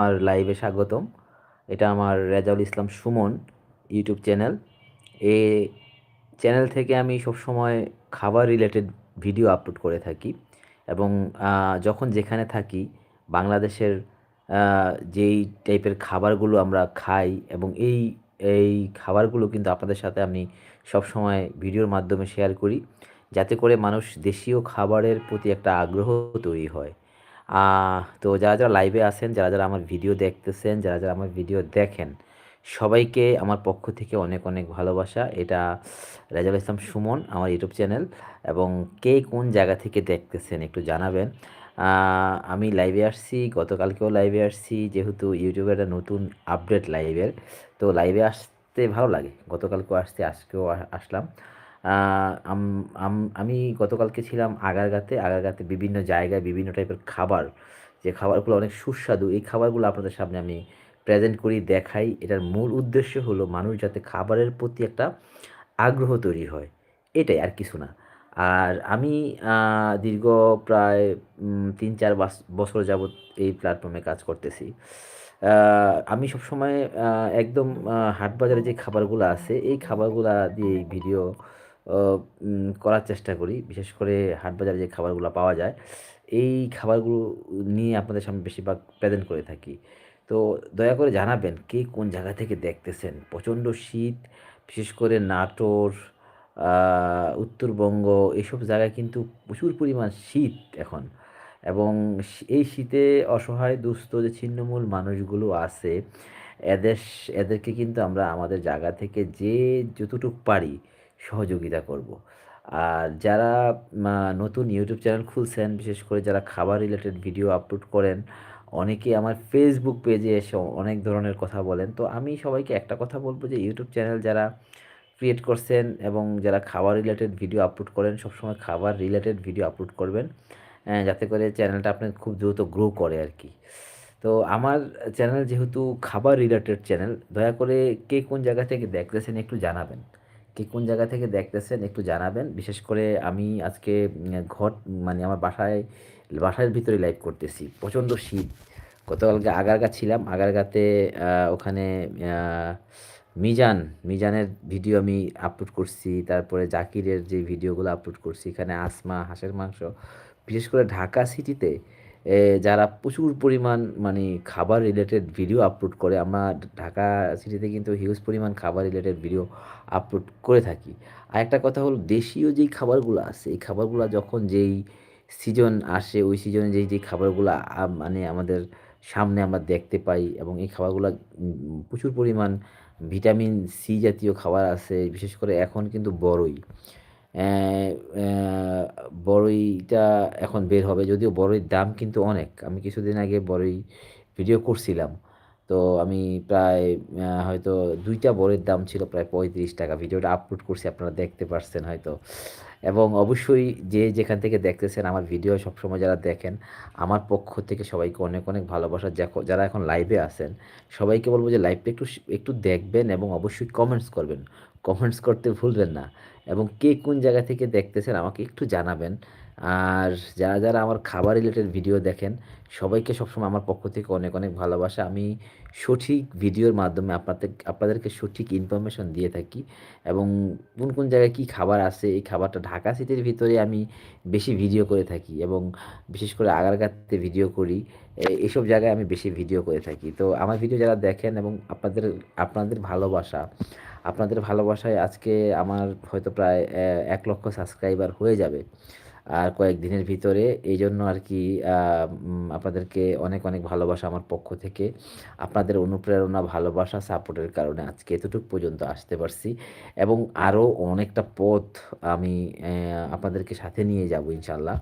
আমার লাইভে স্বাগতম। এটা আমার রেজাউল ইসলাম সুমন ইউটিউব চ্যানেল এ চ্যানেল থেকে আমি সবসময় খাবার রিলেটেড ভিডিও আপলোড করে থাকি এবং যখন যেখানে থাকি, বাংলাদেশের যেই টাইপের খাবারগুলো আমরা খাই এবং এই এই খাবারগুলো কিন্তু আপনাদের সাথে আমি সবসময় ভিডিওর মাধ্যমে শেয়ার করি, যাতে করে মানুষ দেশীয় খাবারের প্রতি একটা আগ্রহ তৈরি হয়। তো যারা যারা লাইভে আসেন যারা যারা আমার ভিডিও দেখতেছেন, যারা যারা আমার ভিডিও দেখেন, সবাইকে আমার পক্ষ থেকে অনেক অনেক ভালোবাসা। এটা রেজাল ইসলাম সুমন, আমার ইউটিউব চ্যানেল এবং কে কোন জায়গা থেকে দেখতেছেন একটু জানাবেন। আমি লাইভে আসছি, গতকালকেও লাইভে আসছি, যেহেতু ইউটিউবে একটা নতুন আপডেট লাইভের তো লাইভে আসতে ভালো লাগে, গতকালকেও আসতে আজকেও আসলাম। আম- গতকালকে ছিলাম আগারগাতে। আগারগাতে বিভিন্ন জায়গায় বিভিন্ন টাইপের খাবার, যে খাবারগুলো অনেক সুস্বাদু, এই খাবারগুলো আপনাদের সামনে আমি প্রেজেন্ট করি, দেখাই। এটার মূল উদ্দেশ্য হলো মানুষ যাতে খাবারের প্রতি একটা আগ্রহ তৈরি হয়। এটাই আর কিছু না। আর আমি দীর্ঘ প্রায় তিন চার বছর যাবৎ এই প্ল্যাটফর্মে কাজ করতেছি। আমি সবসময় একদম হাট বাজারে যে খাবারগুলো আছে, এই খাবারগুলা দিয়ে ভিডিও করার চেষ্টা করি। বিশেষ করে হাট বাজারে যে খাবারগুলো পাওয়া যায়, এই খাবারগুলো নিয়ে আপনাদের সামনে বেশিরভাগ প্রেজেন্ট করে থাকি। তো দয়া করে জানাবেন কে কোন জায়গা থেকে দেখতেছেন? প্রচণ্ড শীত, বিশেষ করে নাটোর উত্তরবঙ্গ এইসব জায়গায় কিন্তু প্রচুর পরিমাণ শীত এখন। এবং এই শীতে অসহায়, দুস্থ যে ছিন্নমূল মানুষগুলো আছে এদের এদেরকে কিন্তু আমরা আমাদের জায়গা থেকে যে যতটুকু পারি সহযোগিতা করব। আর যারা নতুন ইউটিউব চ্যানেল খুলছেন, বিশেষ করে যারা খাবার রিলেটেড ভিডিও আপলোড করেন অনেকে আমার ফেসবুক পেজে এসে অনেক ধরনের কথা বলেন। তো আমি সবাইকে একটা কথা বলব যে ইউটিউব চ্যানেল যারা ক্রিয়েট করছেন এবং যারা খাবার রিলেটেড ভিডিও আপলোড করেন, সবসময় খাবার রিলেটেড ভিডিও আপলোড করবেন যাতে করে চ্যানেলটা আপনার খুব দ্রুত গ্রো করে আর কি। তো আমার চ্যানেল যেহেতু খাবার রিলেটেড চ্যানেল দয়া করে কে কোন জায়গা থেকে দেখতেছেন একটু জানাবেন। কে কোন জায়গা থেকে দেখতেছেন একটু জানাবেন। বিশেষ করে আমি আজকে ঘর মানে আমার বাসায়, বাসার ভিতরে লাইভ করতেছি। প্রচণ্ড শীত। গতকালকে আগারগা ছিলাম। আগারগাতে ওখানে মিজান, মিজানের ভিডিও আমি আপলোড করছি। তারপরে জাকিরের যে ভিডিওগুলো আপলোড করছি, এখানে আসমা, হাঁসের মাংস। বিশেষ করে ঢাকা সিটিতে যারা প্রচুর পরিমাণ মানে খাবার রিলেটেড ভিডিও আপলোড করে, আমরা ঢাকা সিটিতে কিন্তু হিউজ পরিমাণ খাবার রিলেটেড ভিডিও আপলোড করে থাকি। আর একটা কথা হলো, দেশীয় যেই খাবারগুলো আছে, এই খাবারগুলো যখন যেই সিজন আসে, ওই সিজনে যেই যেই খাবারগুলো মানে আমাদের সামনে আমরা দেখতে পাই এবং এই খাবারগুলো প্রচুর পরিমাণ ভিটামিন সি জাতীয় খাবার আছে, বিশেষ করে এখন কিন্তু বড়ই। বড়ইটা এখন বের হবে। যদিও বড়ইর দাম কিন্তু অনেক। আমি কিছুদিন আগে বড়ই ভিডিও করছিলাম। তো আমি প্রায় হয়তো দুইটা বড়ির দাম ছিল প্রায় পঁয়ত্রিশ টাকা। ভিডিওটা আপলোড করছি, আপনারা দেখতে পারছেন হয়তো। এবং অবশ্যই যে যেখান থেকে দেখতেছেন আমার ভিডিও সবসময় যারা দেখেন, আমার পক্ষ থেকে সবাইকে অনেক অনেক ভালোবাসা। যারা এখন লাইভে আছেন, সবাইকে বলব যে লাইভটা একটু একটু দেখবেন এবং অবশ্যই কমেন্টস করবেন। কমেন্টস করতে ভুলবেন না। এবং কে কোন জায়গা থেকে দেখতেছেন আমাকে একটু জানাবেন। আর যারা যারা আমার খাবার রিলেটেড ভিডিও দেখেন, সবাইকে সবসময় আমার পক্ষ থেকে অনেক অনেক ভালোবাসা। আমি সঠিক ভিডিওর মাধ্যমে আপনাদের আপনাদেরকে সঠিক ইনফরমেশন দিয়ে থাকি এবং কোন কোন জায়গায় কী খাবার আছে, এই খাবারটা ঢাকা সিটির ভিতরে আমি বেশি ভিডিও করে থাকি এবং বিশেষ করে আগারগাঁতে ভিডিও করি এসব জায়গায় আমি বেশি ভিডিও করে থাকি। তো আমার ভিডিও যারা দেখেন এবং আপনাদের আপনাদের ভালোবাসা, আপনাদের ভালোবাসায় আজকে আমার হয়তো প্রায় এক লক্ষ সাবস্ক্রাইবার হয়ে যাবে। আর কয়েকদিনের ভিতরে এই জন্য আর কি আপনাদেরকে অনেক অনেক ভালোবাসা আমার পক্ষ থেকে। আপনাদের অনুপ্রেরণা, ভালোবাসা, সাপোর্টের কারণে আজকে এতটুকু পর্যন্ত আসতে পারছি। এবং আরও অনেকটা পথ আমি আপনাদেরকে সাথে নিয়ে যাব ইনশাল্লাহ।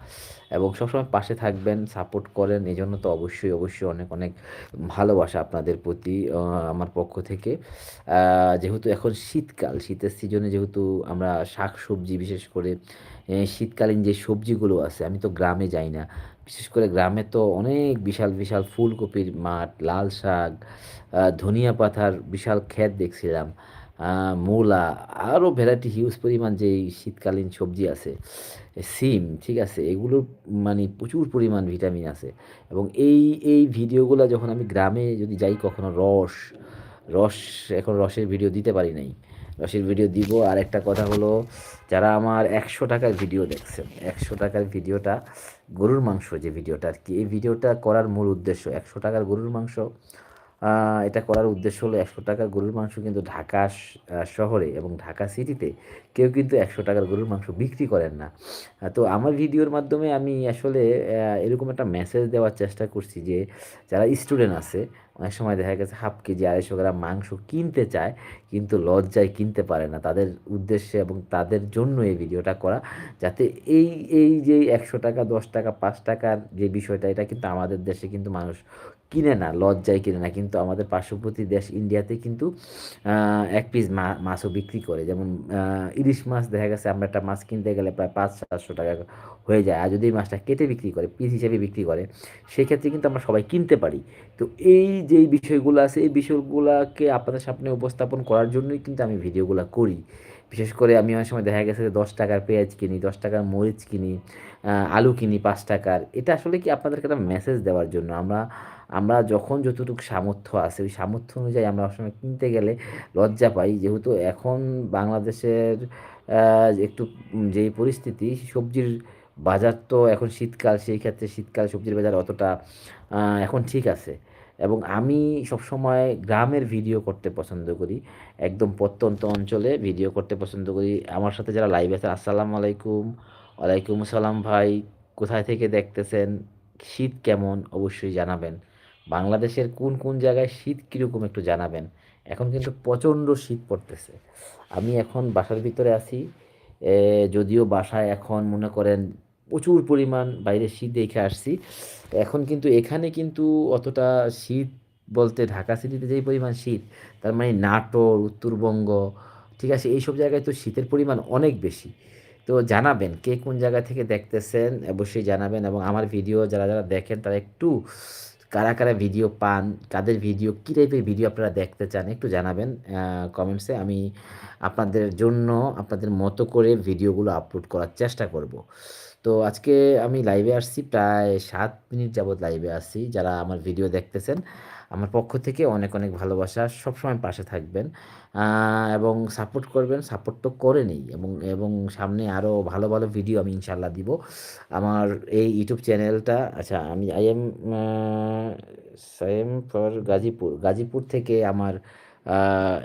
এবং সবসময় পাশে থাকবেন, সাপোর্ট করেন এই জন্য তো অবশ্যই অবশ্যই অনেক অনেক ভালোবাসা আপনাদের প্রতি আমার পক্ষ থেকে। যেহেতু এখন শীতকাল, শীতের সিজনে যেহেতু আমরা শাক সবজি বিশেষ করে শীতকালীন যে সবজিগুলো আছে, আমি তো গ্রামে যাই না। বিশেষ করে গ্রামে তো অনেক বিশাল বিশাল ফুলকপির মাঠ, লাল শাক ধনিয়া পাতার বিশাল ক্ষেত দেখছিলাম। মূলা আরও ভ্যারাইটি হিউজ পরিমাণ যে শীতকালীন সবজি আছে। সিম, ঠিক আছে, এগুলো মানে প্রচুর পরিমাণ ভিটামিন আছে। এবং এই এই ভিডিওগুলো যখন আমি গ্রামে যদি যাই, কখনো রস রস, এখন রসের ভিডিও দিতে পারি নাই। রসের ভিডিও দিব। আর একটা কথা হলো, যারা আমার একশো টাকার ভিডিও দেখছেন, একশো টাকার ভিডিওটা গরুর মাংস যে ভিডিওটা আর কি এই ভিডিওটা করার মূল উদ্দেশ্য, একশো টাকার গরুর মাংস এটা করার উদ্দেশ্য হলো একশো টাকার গরুর মাংস কিন্তু ঢাকা শহরে এবং ঢাকা সিটিতে কেউ কিন্তু একশো টাকার গরুর মাংস বিক্রি করেন না। তো আমার ভিডিওর মাধ্যমে আমি আসলে এরকম একটা মেসেজ দেওয়ার চেষ্টা করছি যে, যারা স্টুডেন্ট আছে অনেক সময় দেখা গেছে হাফ কেজি আড়াইশো গ্রাম মাংস কিনতে চায়, কিন্তু লজ্জায় কিনতে পারে না। তাদের উদ্দেশ্যে এবং তাদের জন্য এই ভিডিওটা করা, যাতে এই এই যে একশো টাকা, দশ টাকা, পাঁচ টাকার যে বিষয়টা, এটা কিন্তু আমাদের দেশে কিন্তু মানুষ কিনে না, লজ্জায় কিনে না। কিন্তু আমাদের পার্শ্ববর্তী দেশ ইন্ডিয়াতে কিন্তু এক পিস মাছও বিক্রি করে। যেমন ইলিশ মাছ দেখা গেছে, আমরা একটা মাছ কিনতে গেলে প্রায় পাঁচ, সাতশো টাকা হয়ে যায়। আর যদি এই মাছটা কেটে বিক্রি করে পিস হিসেবে বিক্রি করে, সেক্ষেত্রে কিন্তু আমরা সবাই কিনতে পারি। তো এই যে বিষয়গুলো আছে, এই বিষয়গুলোকে আপনাদের সামনে উপস্থাপন করার জন্যই কিন্তু আমি ভিডিওগুলো করি। বিশেষ করে আমি অনেক সময় দেখা গেছে যে দশ টাকার পেঁয়াজ কিনি, দশ টাকার মরিচ কিনি আলু কিনি পাঁচ টাকার। এটা আসলে কি আপনাদেরকে একটা মেসেজ দেওয়ার জন্য? আমরা আমরা যখন যতটুকু সামর্থ্য আছে, ওই সামর্থ্য অনুযায়ী আমরা সময় কিনতে গেলে লজ্জা পাই। যেহেতু এখন বাংলাদেশের একটু যেই পরিস্থিতি, সবজির বাজার তো এখন শীতকাল, সেই ক্ষেত্রে শীতকাল সবজির বাজার অতটা এখন ঠিক আছে। এবং আমি সবসময় গ্রামের ভিডিও করতে পছন্দ করি, একদম প্রত্যন্ত অঞ্চলে ভিডিও করতে পছন্দ করি। আমার সাথে যারা লাইভ আছেন, আসসালামু আলাইকুম। ওয়ালাইকুম আসসালাম ভাই। কোথায় থেকে দেখতেছেন? শীত কেমন? অবশ্যই জানাবেন। বাংলাদেশের কোন কোন জায়গায় শীত কীরকম একটু জানাবেন? এখন কিন্তু প্রচণ্ড শীত পড়তেছে। আমি এখন বাসার ভিতরে আছি যদিও বাসায় এখন মনে করেন প্রচুর পরিমাণ বাইরে শীত দেখে আসছি। এখন কিন্তু এখানে কিন্তু অতটা শীত বলতে ঢাকা সিটিতে যেই পরিমাণ শীত, তার মানে নাটোর, উত্তরবঙ্গ, ঠিক আছে, এইসব জায়গায় তো শীতের পরিমাণ অনেক বেশি। তো জানাবেন কে কোন জায়গা থেকে দেখতেছেন, অবশ্যই জানাবেন এবং আমার ভিডিও যারা যারা দেখেন তারা একটু কারা কারা ভিডিও পান, কাদের ভিডিও কী টাইপের ভিডিও আপনারা দেখতে চান, একটু জানাবেন কমেন্টসে আমি আপনাদের জন্য, আপনাদের মতো করে ভিডিওগুলো আপলোড করার চেষ্টা করব। তো আজকে আমি লাইভে আসছি, প্রায় সাত মিনিট যাবৎ লাইভে আসছি যারা আমার ভিডিও দেখতেছেন। আমার পক্ষ থেকে অনেক অনেক ভালোবাসা, সবসময় পাশে থাকবেন। এবং সাপোর্ট করবেন সাপোর্ট তো করে নেই এবং এবং সামনে আরও ভালো ভালো ভিডিও আমি ইনশাল্লাহ দিব। আমার এই ইউটিউব চ্যানেলটা আচ্ছা আমি I am Saim for Gazipur Gazipur থেকে আমার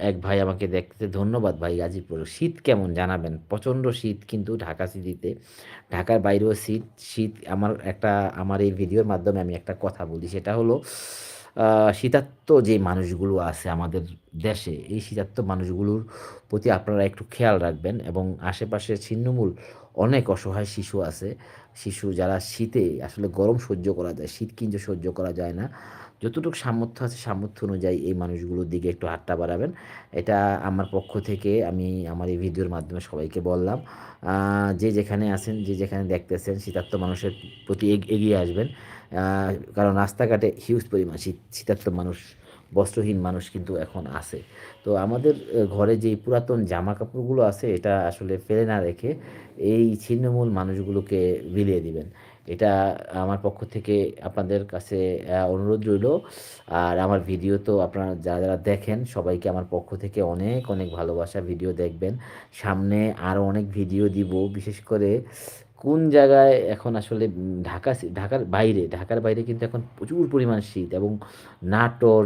এক ভাই আমাকে দেখতে, ধন্যবাদ ভাই গাজীপুর শীত কেমন জানাবেন? প্রচণ্ড শীত কিন্তু ঢাকা সিটিতে। ঢাকার বাইরেও শীত শীত আমার একটা, আমার এই ভিডিওর মাধ্যমে আমি একটা কথা বলি, সেটা হলো শীতার্থ যে মানুষগুলো আছে আমাদের দেশে, এই শীতার্থ মানুষগুলোর প্রতি আপনারা একটু খেয়াল রাখবেন এবং আশেপাশে ছিন্নমূল অনেক অসহায় শিশু আছে শিশু যারা শীতে আসলে গরম সহ্য করা যায়, শীত কিন্তু সহ্য করা যায় না। যতটুকু সামর্থ্য আছে, সামর্থ্য অনুযায়ী এই মানুষগুলোর দিকে একটু হাতটা বাড়াবেন। এটা আমার পক্ষ থেকে আমি আমার এই ভিডিওর মাধ্যমে সবাইকে বললাম। যে যেখানে আছেন, যে যেখানে দেখতেছেন, শীতার্থ মানুষের প্রতি এগিয়ে আসবেন। কারণ রাস্তাঘাটে হিউজ পরিমাণ শীত, শীতার্থ মানুষ বস্ত্রহীন মানুষ কিন্তু এখন আছে। তো আমাদের ঘরে যে পুরাতন জামা কাপড়গুলো আছে, এটা আসলে ফেলে না রেখে এই ছিন্নমূল মানুষগুলোকে বিলিয়ে দিবেন। এটা আমার পক্ষ থেকে আপনাদের কাছে অনুরোধ রইল। আর আমার ভিডিও তো আপনারা যারা যারা দেখেন, সবাইকে আমার পক্ষ থেকে অনেক অনেক ভালোবাসা। ভিডিও দেখবেন। সামনে আরও অনেক ভিডিও দিব। বিশেষ করে কোন জায়গায় এখন আসলে ঢাকা ঢাকার বাইরে ঢাকার বাইরে কিন্তু এখন প্রচুর পরিমাণ শীত এবং নাটোর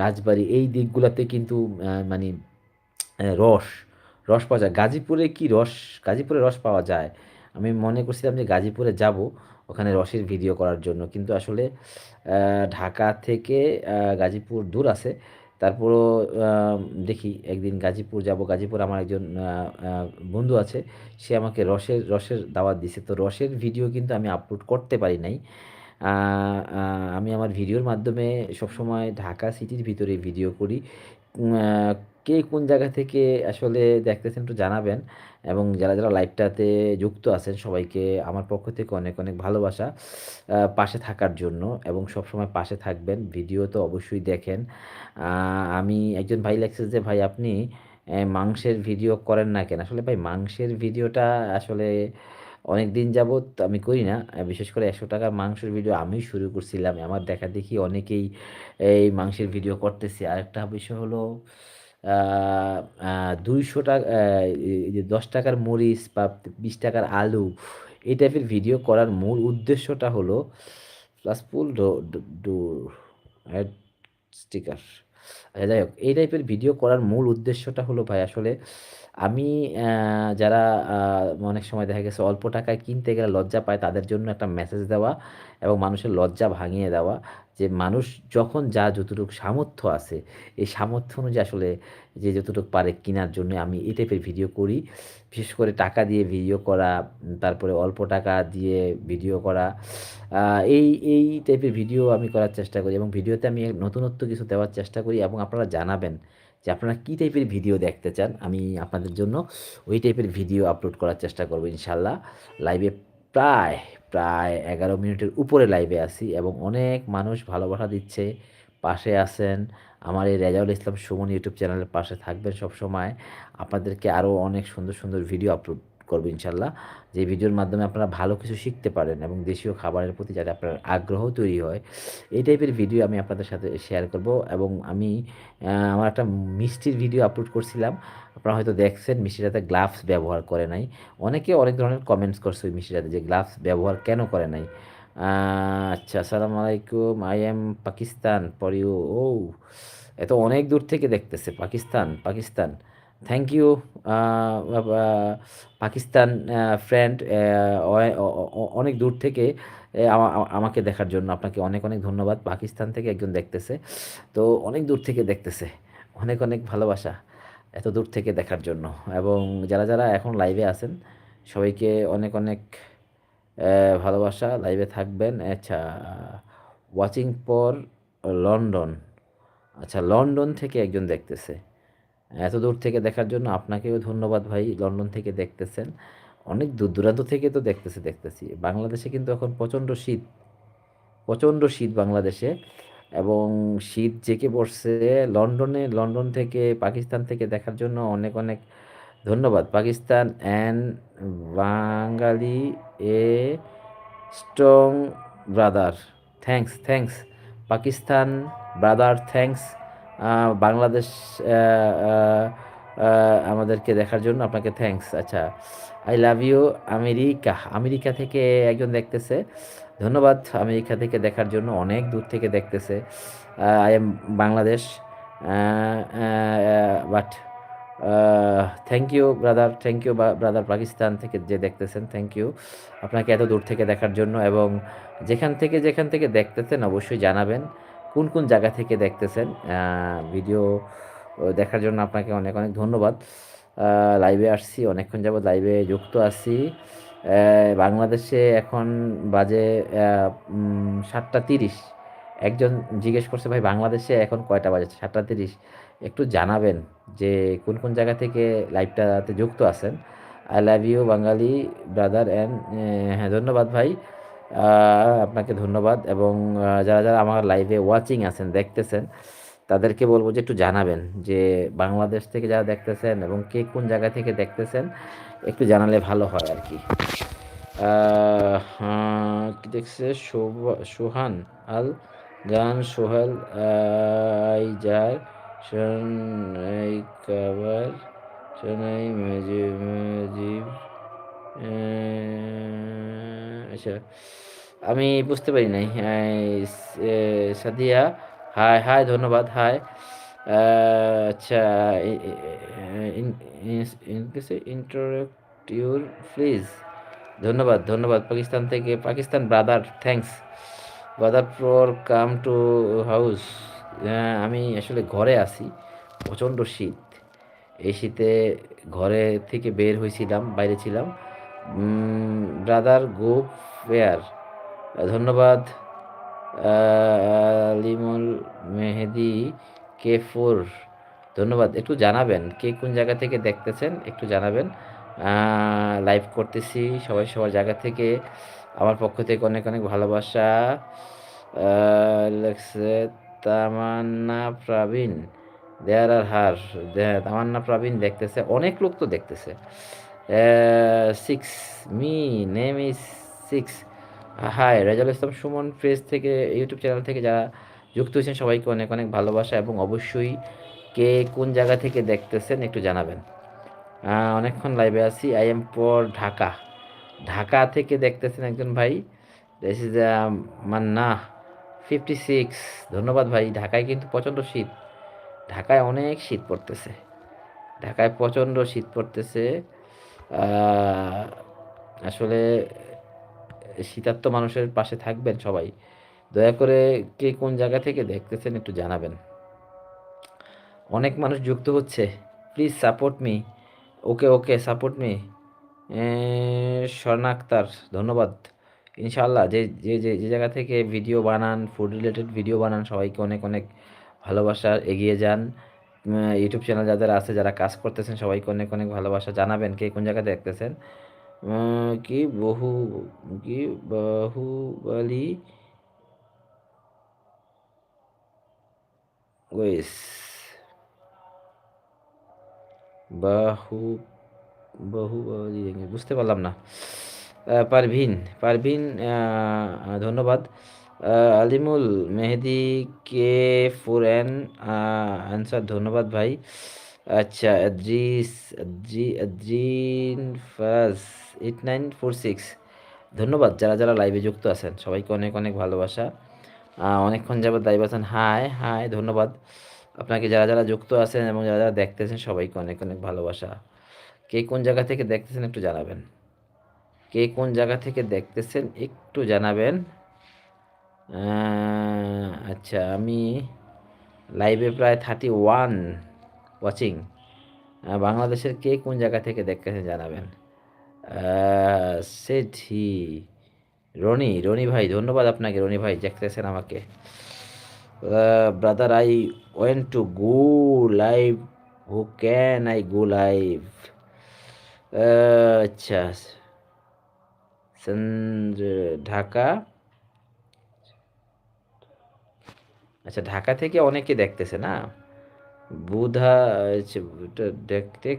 রাজবাড়ি, এই দিকগুলোতে কিন্তু মানে রস রস পাওয়া যায়। গাজীপুরে কি রস, গাজীপুরে রস পাওয়া যায়? আমি মনে করছিলাম যে গাজীপুরে যাব, ওখানে রসের ভিডিও করার জন্য। কিন্তু আসলে ঢাকা থেকে গাজীপুর দূর আছে। তারপরও দেখি, একদিন গাজীপুর যাব। গাজীপুর আমার একজন বন্ধু আছে। সে আমাকে রসের রসের দাওয়াত দিছে। তো রসের ভিডিও কিন্তু আমি আপলোড করতে পারি নাই। আমি আমার ভিডিওর মাধ্যমে সবসময় ঢাকা সিটির ভিতরে ভিডিও করি। কে কোন জায়গা থেকে আসলে দেখতেছেন একটু জানাবেন এবং যারা যারা লাইভটাতে যুক্ত আছেন সবাইকে আমার পক্ষ থেকে অনেক অনেক ভালোবাসা পাশে থাকার জন্য এবং সবসময় পাশে থাকবেন। ভিডিও তো অবশ্যই দেখেন। আমি একজন ভাই লেখছে যে, ভাই, আপনি মাংসের ভিডিও করেন না কেন? আসলে ভাই, মাংসের ভিডিওটা আসলে অনেক দিন যাবৎ আমি করি না। বিশেষ করে একশো টাকার মাংসের ভিডিও আমি শুরু করছিলাম। আমার দেখা দেখি অনেকেই এই মাংসের ভিডিও করতেছে। আরেকটা বিষয় হলো দুইশো টাকা দশ টাকার মরিচ বা বিশ টাকার আলু, এই টাইপের ভিডিও করার মূল উদ্দেশ্যটা হলো প্লাস ফুল স্টিকার যাই হোক, এই টাইপের ভিডিও করার মূল উদ্দেশ্যটা হলো ভাই, আসলে আমি যারা অনেক সময় দেখা গেছে অল্প টাকায় কিনতে গেলে লজ্জা পায় তাদের জন্য একটা মেসেজ দেওয়া এবং মানুষের লজ্জা ভাঙিয়ে দেওয়া যে মানুষ যখন যা যতটুকু সামর্থ্য আছে, এই সামর্থ্য অনুযায়ী আসলে যে যতটুকু পারে কেনার জন্য আমি এই টাইপের ভিডিও করি। বিশেষ করে টাকা দিয়ে ভিডিও করা, তারপরে অল্প টাকা দিয়ে ভিডিও করা এই এই টাইপের ভিডিও আমি করার চেষ্টা করি এবং ভিডিওতে আমি নতুনত্ব কিছু দেওয়ার চেষ্টা করি এবং আপনারা জানাবেন। যে আপনারা কী টাইপের ভিডিও দেখতে চান, আমি আপনাদের জন্য ওই টাইপের ভিডিও আপলোড করার চেষ্টা করব ইনশাল্লাহ। লাইভে প্রায় প্রায় এগারো মিনিটের উপরে লাইভে আসি এবং অনেক মানুষ ভালোবাসা দিচ্ছে, পাশে আসেন আমার এই রেজাউল ইসলাম সুমন ইউটিউব চ্যানেলের পাশে থাকবেন সব সময় আপনাদেরকে আরও অনেক সুন্দর সুন্দর ভিডিও আপলোড করব ইনশাল্লাহ। যে ভিডিওর মাধ্যমে আপনারা ভালো কিছু শিখতে পারেন এবং দেশীয় খাবারের প্রতি যাতে আপনার আগ্রহ তৈরি হয়, এই টাইপের ভিডিও আমি আপনাদের সাথে শেয়ার করব এবং আমি আমার একটা মিষ্টির ভিডিও আপলোড করছিলাম। আপনারা হয়তো দেখছেন মিষ্টিটাতে গ্লাভস ব্যবহার করে নাই। অনেকে অনেক ধরনের কমেন্টস করছে ওই মিষ্টিটাতে যে গ্লাভস ব্যবহার কেন করে নাই। আচ্ছা আসসালামু আলাইকুম আই এম পাকিস্তান পর ইউ ও এত অনেক দূর থেকে দেখতেছে, Pakistan Pakistan. Thank you Pakistan friend অনেক দূর থেকে আমাকে দেখার জন্য আপনাকে অনেক অনেক ধন্যবাদ। পাকিস্তান থেকে একজন দেখতেছে, তো অনেক দূর থেকে দেখতেছে, অনেক অনেক ভালোবাসা এত দূর থেকে দেখার জন্য। এবং যারা যারা এখন লাইভে আছেন, সবাইকে অনেক অনেক ভালোবাসা লাইভে থাকবেন। আচ্ছা ওয়াচিং পর লন্ডন আচ্ছা লন্ডন থেকে একজন দেখতেছে। এত দূর থেকে দেখার জন্য আপনাকেও ধন্যবাদ ভাই, লন্ডন থেকে দেখতেছেন। অনেক দূর দূরান্ত থেকে তো দেখতেছে, দেখতেছি। বাংলাদেশে কিন্তু এখন প্রচণ্ড শীত প্রচণ্ড শীত বাংলাদেশে এবং শীত জেঁকে পড়ছে লন্ডনে, লন্ডন থেকে পাকিস্তান থেকে দেখার জন্য অনেক অনেক ধন্যবাদ। Pakistan and Bangali a strong brother. Thanks thanks. Pakistan brother, thanks. Bangladesh আমাদেরকে দেখার জন্য আপনাকে থ্যাঙ্কস আচ্ছা I love you America. America থেকে একজন দেখতেছে। ধন্যবাদ, আমেরিকা থেকে দেখার জন্য অনেক দূর থেকে দেখতেছে। I am Bangladesh. But thank you brother thank you brother Pakistan থেকে যে দেখতেছেন থ্যাংক ইউ আপনাকে এত দূর থেকে দেখার জন্য এবং যেখান থেকে যেখান থেকে দেখতেছেন অবশ্যই জানাবেন। কোন কোন জায়গা থেকে দেখতেছেন? ভিডিও দেখার জন্য আপনাকে অনেক অনেক ধন্যবাদ। লাইভে আসছি, অনেকক্ষণ যাবত লাইভে যুক্ত আছি। বাংলাদেশে এখন বাজে সাতটা তিরিশ। একজন জিজ্ঞেস করছে, ভাই, বাংলাদেশে এখন কয়টা বাজে? সাতটা তিরিশ। একটু জানাবেন যে কোন কোন জায়গা থেকে লাইভটাতে যুক্ত আছেন। I love you Bangali brother and হ্যাঁ ধন্যবাদ ভাই। আপনাকে ধন্যবাদ এবং যারা যারা আমার লাইভে ওয়াচিং আছেন দেখতেছেন তাদেরকে বলব যে একটু জানাবেন যে বাংলাদেশ থেকে যারা দেখতেছেন এবং কে কোন জায়গা থেকে দেখতেছেন একটু জানালে ভালো হয় আর কি। হ্যাঁ, কি দেখছে? সোহান আল গান সোহেল আইজার সোনাই কাবার সোনাই মজিব আচ্ছা। আমি বুঝতে পারি নাই। সাদিয়া হাই হাই ধন্যবাদ হাই আচ্ছা ইন্টারেক্ট ইউর প্লিজ। ধন্যবাদ ধন্যবাদ। পাকিস্তান থেকে, Pakistan brother, thanks. Brother for come to house. আমি আসলে ঘরে আছি। প্রচণ্ড শীত। এই শীতে ঘরে থেকে বের হয়েছিলাম, বাইরে ছিলাম। ব্রাদার গো ফেয়ার ধন্যবাদ। লিমুল মেহেদি, কে ফোর? ধন্যবাদ। একটু জানাবেন, কে কোন জায়গা থেকে দেখতেছেন? একটু জানাবেন। লাইভ করতেছি সবাই সবার জায়গা থেকে। আমার পক্ষ থেকে অনেক অনেক ভালোবাসা। তামান্না প্রবীণ। দেয়ার আর হার। তামান্না প্রবীণ দেখতেছে। অনেক লোক তো দেখতেছে। Six me name is six hi Rezal Islam Sumon page থেকে ইউটিউব চ্যানেল থেকে যারা যুক্ত হয়েছেন, সবাইকে অনেক অনেক ভালোবাসা এবং অবশ্যই কে কোন জায়গা থেকে দেখতেছেন একটু জানাবেন। অনেকক্ষণ লাইভে আছি। আই এম পর ঢাকা। ঢাকা থেকে দেখতেছেন একজন ভাই। This is Manna fifty six ধন্যবাদ ভাই, ঢাকায় কিন্তু প্রচণ্ড শীত। ঢাকায় অনেক শীত পড়তেছে। ঢাকায় প্রচণ্ড শীত পড়তেছে। আসলে শীতার্থ মানুষের পাশে থাকবেন সবাই। দয়া করে কে কোন জায়গা থেকে দেখতেছেন একটু জানাবেন। অনেক মানুষ যুক্ত হচ্ছে। Please support me okay okay support me Swarna Akter, ধন্যবাদ। ইনশাল্লাহ যে যে যে যে জায়গা থেকে ভিডিও বানান ফুড রিলেটেড ভিডিও বানান, সবাইকে অনেক অনেক ভালোবাসা, এগিয়ে যান। ইউটিউব চ্যানেল যাদের আছে, যারা কাজ করতেছেন, সবাইকে অনেক অনেক ভালোবাসা জানাবেন। কে কোন জায়গায় দেখতেছেন? কি বহু, কি বাহুবলি ওয়েস। বাহু, বহু বুঝতে পারলাম না। পারভিন পারভিন ধন্যবাদ। আলিমুল মেহেদি কে ফোর এন অ্যান্সার ধন্যবাদ ভাই। আচ্ছা আদ্রি আদ্রিন ফাজ এইট নাইন ফোর সিক্স। ধন্যবাদ, যারা যারা লাইভে যুক্ত আছেন, সবাইকে অনেক অনেক ভালোবাসা। অনেকক্ষণ যাবত লাইভ আছেন। হাই হাই ধন্যবাদ। আপনাকে যারা যারা যুক্ত আছেন এবং যারা যারা দেখতেছেন, সবাইকে অনেক অনেক ভালোবাসা। কে কোন জায়গা থেকে দেখতেছেন একটু জানাবেন। কে কোন জায়গা থেকে দেখতেছেন একটু জানাবেন। আচ্ছা আমি লাইভে প্রায় থার্টি ওয়ান ওয়াচিং বাংলাদেশের কে কোন জায়গা থেকে দেখতেছেন জানাবেন? সেটি রনি রনি ভাই, ধন্যবাদ আপনাকে, রনি ভাই, দেখতেছেন আমাকে। Brother I want to go live who can I go live আচ্ছা ঢাকা। আচ্ছা ঢাকা থেকে অনেকে দেখতেছে না? বুধা দেখতে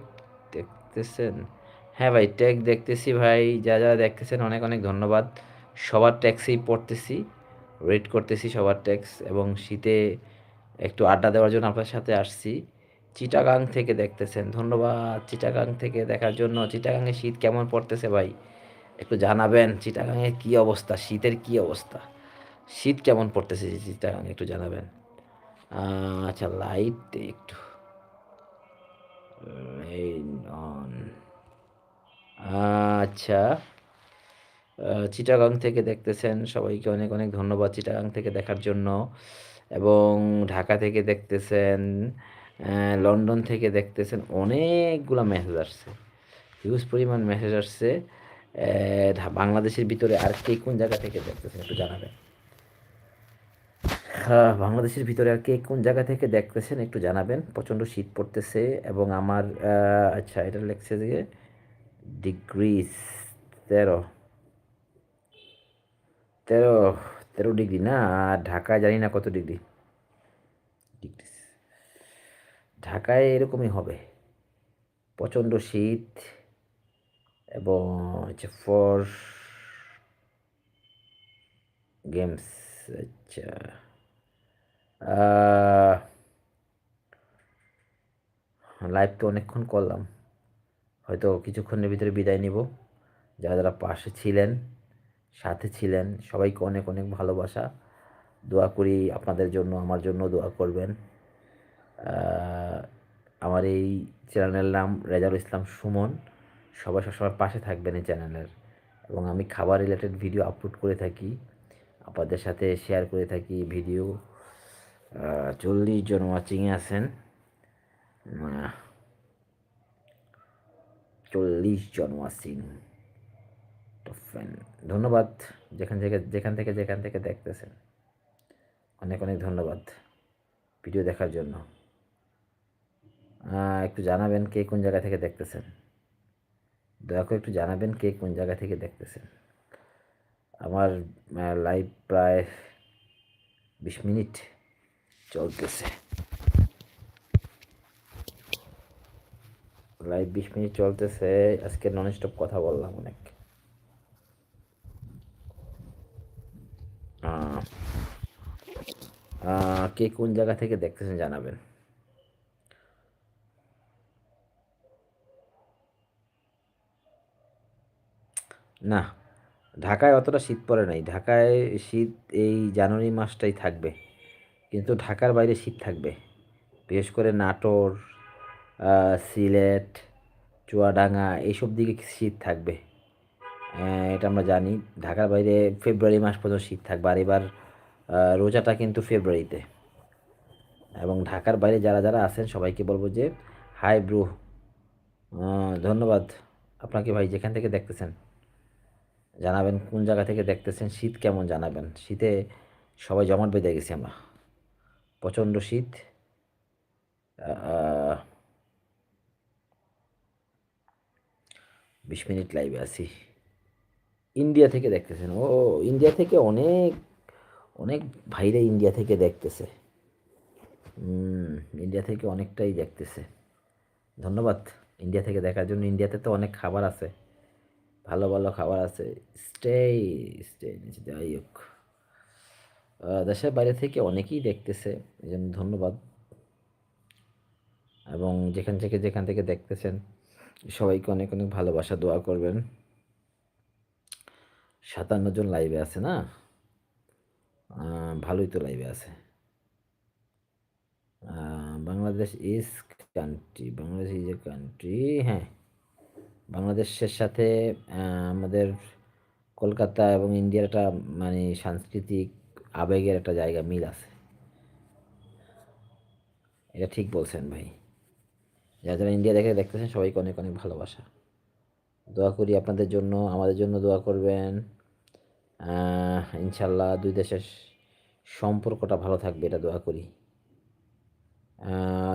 দেখতেছেন? হ্যাঁ ভাই ট্যাগ দেখতেছি ভাই, যা যা দেখতেছেন, অনেক অনেক ধন্যবাদ। সবার ট্যাক্সেই পড়তেছি রেড করতেছি সবার ট্যাক্স এবং শীতে একটু আড্ডা দেওয়ার জন্য আপনার সাথে আসছি। চিটাগাং থেকে দেখতেছেন, ধন্যবাদ। চিটাগাং থেকে দেখার জন্য, চিটাগাংয়ে শীত কেমন পড়তেছে ভাই? একটু জানাবেন, চিটাগাংয়ের কী অবস্থা, শীতের কী অবস্থা? শীত কেমন পড়তেছে চিটাগাং একটু জানাবেন। আচ্ছা লাইট একটু অন আচ্ছা চিটাগাং থেকে দেখতেছেন, সবাইকে অনেক অনেক ধন্যবাদ চিটাগাং থেকে দেখার জন্য। এবং ঢাকা থেকে দেখতেছেন লন্ডন থেকে দেখতেছেন, অনেকগুলো মেসেজ আসছে। হিউজ পরিমাণ মেসেজ আসছে। বাংলাদেশের ভিতরে আর কে কোন জায়গা থেকে দেখতেছেন একটু জানাবেন। বাংলাদেশের ভিতরে আর কে কোন জায়গা থেকে দেখতেছেন একটু জানাবেন। প্রচণ্ড শীত পড়তেছে এবং আমার আচ্ছা এটা লেখছে যে ডিগ্রিস তেরো। তেরো তেরো ডিগ্রি না, ঢাকায় জানি না কত ডিগ্রি ঢাকায় এরকমই হবে। প্রচণ্ড শীত এবং হচ্ছে ফর গেমস আচ্ছা। লাইভ তো অনেকক্ষণ করলাম। হয়তো কিছুক্ষণের ভিতরে বিদায় নিব। যারা যারা পাশে ছিলেন, সাথে ছিলেন, সবাইকে অনেক অনেক ভালোবাসা। দোয়া করি আপনাদের জন্য, আমার জন্য দোয়া করবেন। আমার এই চ্যানেলের নাম রেজাউল ইসলাম সুমন। সবাই সবসময় পাশে থাকবেন এই চ্যানেলের এবং আমি খাবার রিলেটেড ভিডিও আপলোড করে থাকি। আপনাদের সাথে শেয়ার করে থাকি ভিডিও চল্লিশ জন ওয়াচিংয়ে আছেন। চল্লিশ জন ওয়াচিং ধন্যবাদ যেখান থেকে যেখান থেকে যেখান থেকে দেখতেছেন। অনেক অনেক ধন্যবাদ ভিডিও দেখার জন্য। একটু জানাবেন কে কোন জায়গা থেকে দেখতেছেন। দয়া করে একটু জানাবেন কে কোন জায়গা থেকে দেখতেছেন। আমার লাইভ প্রায় বিশ মিনিট। চলতেছে। লাইভ বিশ মিনিট চলতেছে, আজকে নন স্টপ কথা বললাম অনেক। কে কোন জায়গা থেকে দেখতেছেন জানাবেন। না, ঢাকায় অতটা শীত পড়ে নাই। ঢাকায় শীত এই জানুয়ারি মাসটাই থাকবে। কিন্তু ঢাকার বাইরে শীত থাকবে। বিশেষ করে নাটোর সিলেট, চুয়াডাঙ্গা এইসব দিকে শীত থাকবে। এটা আমরা জানি। ঢাকার বাইরে ফেব্রুয়ারি মাস পর্যন্ত শীত থাকবে। আর এবার রোজাটা কিন্তু ফেব্রুয়ারিতে। এবং ঢাকার বাইরে যারা যারা আছেন, সবাইকে বলব যে, হাই ব্রু। ধন্যবাদ আপনাকে ভাই যেখান থেকে দেখতেছেন। জানাবেন কোন জায়গা থেকে দেখতেছেন, শীত কেমন জানাবেন। শীতে সবাই জমাট বেঁধে গেছি আমরা। প্রচণ্ড শীত বিশ মিনিট লাইভে আছি। ইন্ডিয়া থেকে দেখতেছেন। ও ইন্ডিয়া থেকে অনেক অনেক ভাইরা ইন্ডিয়া থেকে দেখতেছে। ইন্ডিয়া থেকে অনেকটাই দেখতেছে। ধন্যবাদ। ইন্ডিয়া থেকে দেখার জন্য ইন্ডিয়াতে তো অনেক খাবার আছে। ভালো ভালো খাবার আছে। স্টে স্টে যাই হোক। দেশের বাইরে থেকে অনেকেই দেখতেছে, এই জন্য ধন্যবাদ। এবং যেখান থেকে যেখান থেকে দেখতেছেন, সবাইকে অনেক অনেক ভালোবাসা, দোয়া করবেন। সাতান্ন জন লাইভে আছে না? ভালোই তো লাইভে আছে। Bangladesh is country Bangladesh is a country হ্যাঁ। বাংলাদেশের সাথে আমাদের কলকাতা এবং ইন্ডিয়ার একটা মানে সাংস্কৃতিক আবেগের একটা জায়গা, মিল আছে। এটা ঠিক বলছেন ভাই। যারা যারা ইন্ডিয়া দেখে দেখতেছেন, সবাইকে অনেক অনেক ভালোবাসা। দোয়া করি আপনাদের জন্য, আমাদের জন্য দোয়া করবেন। ইনশাল্লাহ দুই দেশের সম্পর্কটা ভালো থাকবে, এটা দোয়া করি।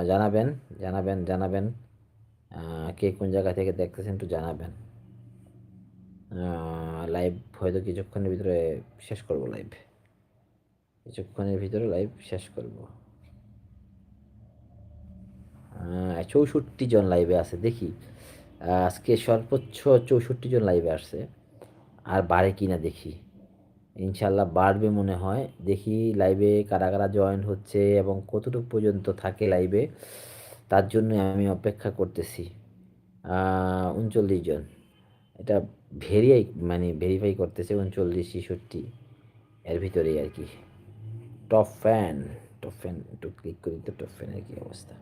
জানাবেন জানাবেন জানাবেন। কে কোন জায়গা থেকে দেখতেছেন একটু জানাবেন। লাইভ হয়তো কিছুক্ষণের ভিতরে শেষ করব লাইভ কিছুক্ষণের ভিতরে লাইভ শেষ করব। চৌষট্টি জন লাইভে আছে, দেখি। আজকে সর্বোচ্চ চৌষট্টি জন লাইভে আসছে। আর বাড়ে কি না দেখি। ইনশাল্লাহ বাড়বে মনে হয়। দেখি লাইভে কারা কারা জয়েন হচ্ছে এবং কতটুকু পর্যন্ত থাকে লাইভে তার জন্য আমি অপেক্ষা করতেছি। উনচল্লিশ জন। এটা ভেরিয়াই মানে ভেরিফাই করতেছে উনচল্লিশ, ছেষট্টি। এর ভিতরেই আর কি। টপ ফ্যান টপ ফ্যান একটু ক্লিক করি তো টপ ফ্যানের কী অবস্থা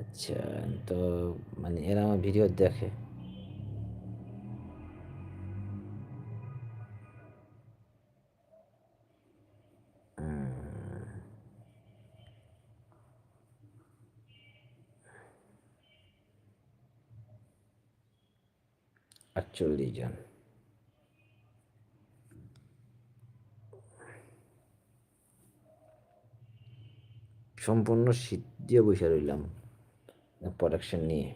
আচ্ছা তো মানে এরা আমার ভিডিও দেখে আটচল্লিশ জন সম্পূর্ণ শীত দিয়ে বসে রইলাম প্রোডাকশন নিয়ে।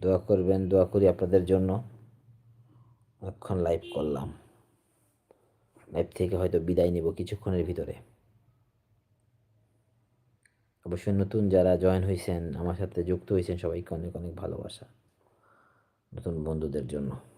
দোয়া করবেন, দোয়া করি আপনাদের জন্য। অনেকক্ষণ লাইভ করলাম। লাইভ থেকে হয়তো বিদায় নিব কিছুক্ষণের ভিতরে। অবশ্যই নতুন যারা জয়েন হয়েছেন আমার সাথে যুক্ত হয়েছেন সবাইকে অনেক অনেক ভালোবাসা। নতুন বন্ধুদের জন্য।